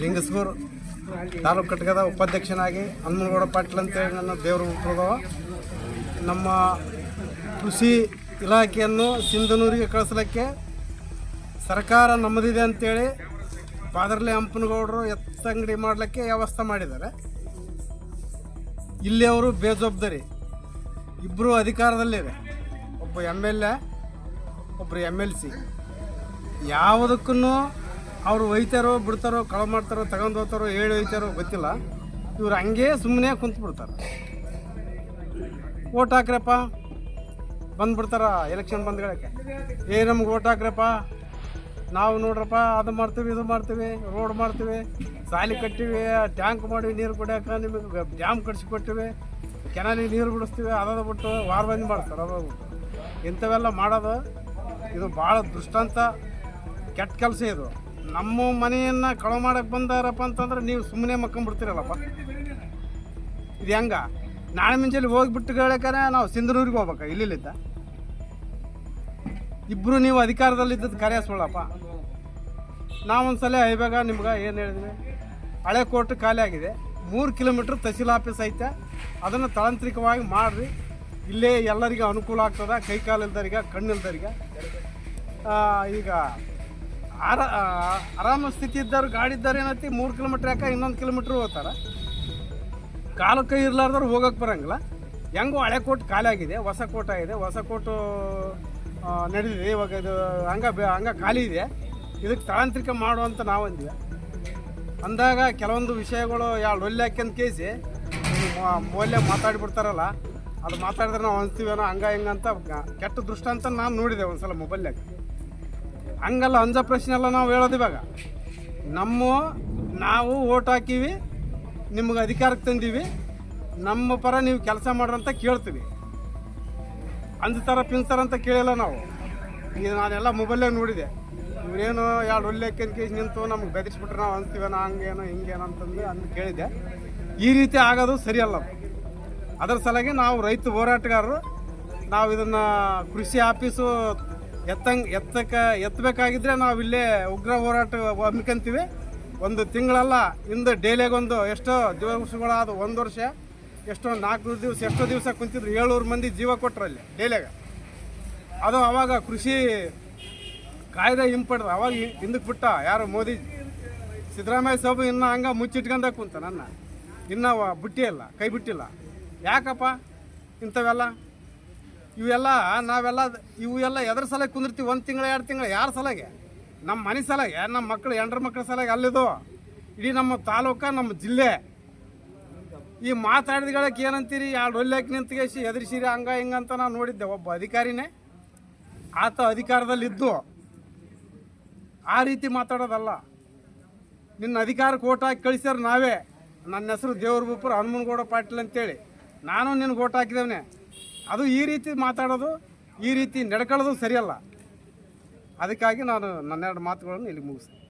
ಲಿಂಗಸ್ಗೂರು ತಾಲೂಕು ಘಟಕದ ಉಪಾಧ್ಯಕ್ಷನಾಗಿ ಹನುಮನಗೌಡ ಪಾಟೀಲ್ ಅಂತೇಳಿ ನನ್ನ ದೇವರು ಹುಟ್ಟಿದವ ನಮ್ಮ ಕೃಷಿ ಇಲಾಖೆಯನ್ನು ಸಿಂಧನೂರಿಗೆ ಕಳಿಸ್ಲಿಕ್ಕೆ ಸರ್ಕಾರ ನಮ್ಮದಿದೆ ಅಂತೇಳಿ ಪಾದರ್ಲಿ ಹಂಪನಗೌಡರು ಎತ್ತಂಗಡಿ ಮಾಡಲಿಕ್ಕೆ ವ್ಯವಸ್ಥೆ ಮಾಡಿದ್ದಾರೆ. ಇಲ್ಲಿ ಅವರು ಬೇಜವಾಬ್ದಾರಿ. ಇಬ್ಬರು ಅಧಿಕಾರದಲ್ಲಿದೆ. ಒಬ್ಬ ಎಂ ಎಲ್ ಎ ಒಬ್ಬರು ಎಂ ಎಲ್ ಸಿ. ಯಾವುದಕ್ಕೂ ಅವ್ರು ಒಯ್ತಾರೋ, ಬಿಡ್ತಾರೋ ಕಳ ಮಾಡ್ತಾರೋ, ತಗೊಂಡು ಹೋಗ್ತಾರೋ ಹೇಳಿ ಒಯ್ತಾರೋ, ಗೊತ್ತಿಲ್ಲ. ಇವ್ರು ಹಂಗೆ ಸುಮ್ಮನೆ ಕುಂತು ಬಿಡ್ತಾರೆ. ಓಟ್ ಹಾಕ್ರಪ್ಪ. ಬಂದ್ಬಿಡ್ತಾರ ಎಲೆಕ್ಷನ್ ಬಂದ್ಗಳಕ್ಕೆ. ಏ, ನಮ್ಗೆ ಓಟ್ ಹಾಕ್ರಪ್ಪ. ನಾವು ನೋಡ್ರಪ್ಪ, ಅದು ಮಾಡ್ತೀವಿ, ಇದು ಮಾಡ್ತೀವಿ, ರೋಡ್ ಮಾಡ್ತೀವಿ, ಸಾಲಿ ಕಟ್ಟಿವಿ, ಟ್ಯಾಂಕ್ ಮಾಡಿವಿ ನೀರು ಕುಡಿಯೋಕೆ ನಿಮಗೆ ಡ್ಯಾಮ್ ಕಟ್ಸಿಕೊಟ್ಟಿವಿ ಕೆನಾಲಿಗೆ ನೀರು ಬಿಡಿಸ್ತೀವಿ ಅದಾದ ಬಿಟ್ಟು ವಾರ ಬಂದು ಮಾಡ್ತಾರೆ ಅದಾದ ಇಂಥವೆಲ್ಲ ಮಾಡೋದು, ಇದು ಭಾಳ ದೃಷ್ಟಾಂತ, ಕೆಟ್ಟ ಕೆಲಸ ಇದು. ನಮ್ಮ ಮನೆಯನ್ನು ಕಳವು ಮಾಡಕ್ಕೆ ಬಂದಾರಪ್ಪ ಅಂತಂದ್ರೆ ನೀವು ಸುಮ್ಮನೆ ಮಕ್ಕೊಂಡ್ಬಿಡ್ತೀರಲ್ಲಪ್ಪ. ಇದು ಹೆಂಗ? ನಾಳೆ ಮುಂಚೆಲಿ ಹೋಗ್ಬಿಟ್ಟು ಹೇಳಕ್ಕಾರೆ ನಾವು ಸಿಂಧನೂರಿಗೆ ಹೋಗ್ಬೇಕ? ಇಲ್ಲಿಲ್ಲಿದ್ದ? ಇಬ್ಬರು ನೀವು ಅಧಿಕಾರದಲ್ಲಿದ್ದದ್ದು ಕಾರ್ಯ ಸುಳ್ಳಪ್ಪ ನಾವೊಂದ್ಸಲ ಐವಾಗ ನಿಮ್ಗೆ ಏನು ಹೇಳಿದ್ವಿ? ಹಳೆ ಕೋರ್ಟ್ ಖಾಲಿ ಆಗಿದೆ. ಮೂರು ಕಿಲೋಮೀಟ್ರ್ ತಹಸೀಲ್ ಆಫೀಸ್ ಐತೆ. ಅದನ್ನು ತಾಂತ್ರಿಕವಾಗಿ ಮಾಡಿರಿ. ಇಲ್ಲೇ ಎಲ್ಲರಿಗೂ ಅನುಕೂಲ ಆಗ್ತದೆ. ಕೈ ಕಾಲಿಲ್ದರಿಗೆ ಕಣ್ಣಿಲ್ದರಿಗೆ ಈಗ ಆರ ಆರಾಮ ಸ್ಥಿತಿ ಇದ್ದವ್ರು, ಗಾಡಿ ಇದ್ದಾರೆ ಏನೈತಿ ಮೂರು ಕಿಲೋಮೀಟ್ರ್ ಯಾಕೆ ಇನ್ನೊಂದು ಕಿಲೋಮೀಟ್ರ್ ಹೋಗ್ತಾರೆ? ಕಾಲು ಕೈ ಇರ್ಲಾರ್ದವ್ರು ಹೋಗಕ್ಕೆ ಬರೋಂಗಿಲ್ಲ. ಹೆಂಗೋ ಹಳೆ ಕೋಟ್ ಖಾಲಿ ಆಗಿದೆ, ಹೊಸ ಕೋಟ ಇದೆ ಹೊಸ ಕೋಟು ನಡೆದಿದೆ ಇವಾಗ ಇದು ಹಂಗ ಹಂಗ ಖಾಲಿ ಇದೆ. ಇದಕ್ಕೆ ತಾಂತ್ರಿಕ ಮಾಡುವಂತ ನಾವು ಅಂದ್ವಿ. ಅಂದಾಗ ಕೆಲವೊಂದು ವಿಷಯಗಳು ಯಾವ ಒಳ್ಳೆ ಹಾಕ್ಯಂತ ಕೇಸಿ ಮೌಲ್ಯ ಮಾತಾಡಿಬಿಡ್ತಾರಲ್ಲ, ಅದು ಮಾತಾಡಿದ್ರೆ ನಾವು ಅನ್ಸ್ತೀವೇನೋ ಹಂಗ ಹಿಂಗಂತ ಕೆಟ್ಟ ಕೆಟ್ಟ ದೃಷ್ಟಾಂತ ನಾನು ನೋಡಿದೆ ಒಂದು ಸಲ ಮೊಬೈಲ್ನಾಗ ಹಂಗಲ್ಲ, ಅಂಜ ಪ್ರಶ್ನೆ ಎಲ್ಲ ನಾವು ಹೇಳೋದು ಇವಾಗ. ನಮ್ಮ, ನಾವು ಓಟ್ ಹಾಕೀವಿ, ನಿಮ್ಗೆ ಅಧಿಕಾರಕ್ಕೆ ತಂದೀವಿ, ನಮ್ಮ ಪರ ನೀವು ಕೆಲಸ ಮಾಡ್ರಂತ ಕೇಳ್ತೀವಿ. ಅಂಜುತ್ತಾರ ಪಿನ್ಸ್ತಾರ ಅಂತ ಕೇಳಿಲ್ಲ ನಾವು. ಈಗ ನಾನೆಲ್ಲ ಮೊಬೈಲಾಗ ನೋಡಿದೆ. ಇವರೇನು ಎರಡು ಒಳ್ಳೆ ಕೇಸ್ ನಿಂತು ನಮ್ಗೆ ಬೆದರಿಸ್ಬಿಟ್ರೆ, ನಾವು ಅನ್ಸ್ತೀವೇನೋ ಹಂಗೇನೋ, ಹಿಂಗೇನೋ ಅಂತಂದು ಅಂದು ಕೇಳಿದೆ. ಈ ರೀತಿ ಆಗೋದು ಸರಿಯಲ್ಲ ಅದು. ಅದರ ಸಲುವಾಗಿ ನಾವು ರೈತ ಹೋರಾಟಗಾರರು, ನಾವು ಇದನ್ನು ಕೃಷಿ ಆಫೀಸು ಎತ್ತಂಗ್ ಎತ್ತಕ್ಕೆ ಎತ್ತಬೇಕಾಗಿದ್ರೆ ನಾವು ಇಲ್ಲೇ ಉಗ್ರ ಹೋರಾಟ ಹಮ್ಮಿಕೊಂತೀವಿ. ಒಂದು ತಿಂಗಳಲ್ಲ, ಇಂದು ಡೈಲಿಗೊಂದು ಎಷ್ಟೋ ದಿವಸಗಳಾದ ಒಂದು ವರ್ಷ, ಎಷ್ಟೋ ನಾಲ್ಕು ದಿವಸ, ಎಷ್ಟೋ ದಿವಸ ಕುಂತಿದ್ರು ಏಳ್ನೂರು ಮಂದಿ ಜೀವ ಕೊಟ್ರಲ್ಲಿ ಡೈಲಿಯಾಗ. ಅದು ಅವಾಗ ಕೃಷಿ ಕಾಯ್ದೆ ಹಿಂಪಡ್ದು, ಅವಾಗ ಹಿಂದಕ್ಕೆ ಬಿಟ್ಟ ಯಾರು ಮೋದಿ, ಸಿದ್ದರಾಮಯ್ಯ ಸಾಬು ಇನ್ನೂ ಹಂಗೆ ಮುಚ್ಚಿಟ್ಕೊಂಡ ಕುಂತ ನನ್ನ. ಇನ್ನೂ ಬಿಟ್ಟಿಯಲ್ಲ, ಕೈ ಬಿಟ್ಟಿಲ್ಲ. ಯಾಕಪ್ಪ ಇಂಥವೆಲ್ಲ? ಇವೆಲ್ಲ ನಾವೆಲ್ಲ ಇವು ಎಲ್ಲ ಎದ್ರ ಸಲ ಕುಂದಿರ್ತೀವಿ? ಒಂದು ತಿಂಗಳು, ಎರಡು ತಿಂಗಳು, ಯಾರ ಸಲಗೆ ನಮ್ಮ ಮನೆ ಸಲಗೆ ನಮ್ಮ ಮಕ್ಕಳು ಹೆಂಡ್ರ ಮಕ್ಕಳ ಸಲಗೆ ಅಲ್ಲಿದು. ಇಡೀ ನಮ್ಮ ತಾಲೂಕ, ನಮ್ಮ ಜಿಲ್ಲೆ. ಈ ಮಾತಾಡಿದಗಳಕ್ಕೆ ಏನಂತೀರಿ? ಎರಡು ಒಲ್ಲಾಕಿ ನಿಂತ್ಕೇಸಿ ಎದುರಿಸಿರಿ ಹಂಗ, ಹಿಂಗ ಅಂತ ನಾವು ನೋಡಿದ್ದೆ. ಒಬ್ಬ ಅಧಿಕಾರಿನೇ ಆತ ಅಧಿಕಾರದಲ್ಲಿದ್ದು. ಆ ರೀತಿ ಮಾತಾಡೋದಲ್ಲ. ನಿನ್ನ ಅಧಿಕಾರಕ್ಕೆ ಓಟ್ ಹಾಕಿ ಕಳಿಸ್ಯಾರ ನಾವೇ. ನನ್ನ ಹೆಸರು ದೇವ್ರ ಬುಪ್ಪರು ಹನುಮನಗೌಡ ಪಾಟೀಲ್ ಅಂತೇಳಿ. ನಾನು ನಿನಗೆ ಓಟ್ ಹಾಕಿದವನೇ. ಅದು ಈ ರೀತಿ ಮಾತಾಡೋದು ಈ ರೀತಿ ನಡ್ಕೊಳ್ಳೋದು ಸರಿಯಲ್ಲ. ಅದಕ್ಕಾಗಿ ನಾನು ನನ್ನೆರಡು ಮಾತುಗಳನ್ನು ಇಲ್ಲಿ ಮುಗಿಸ್ತೀನಿ.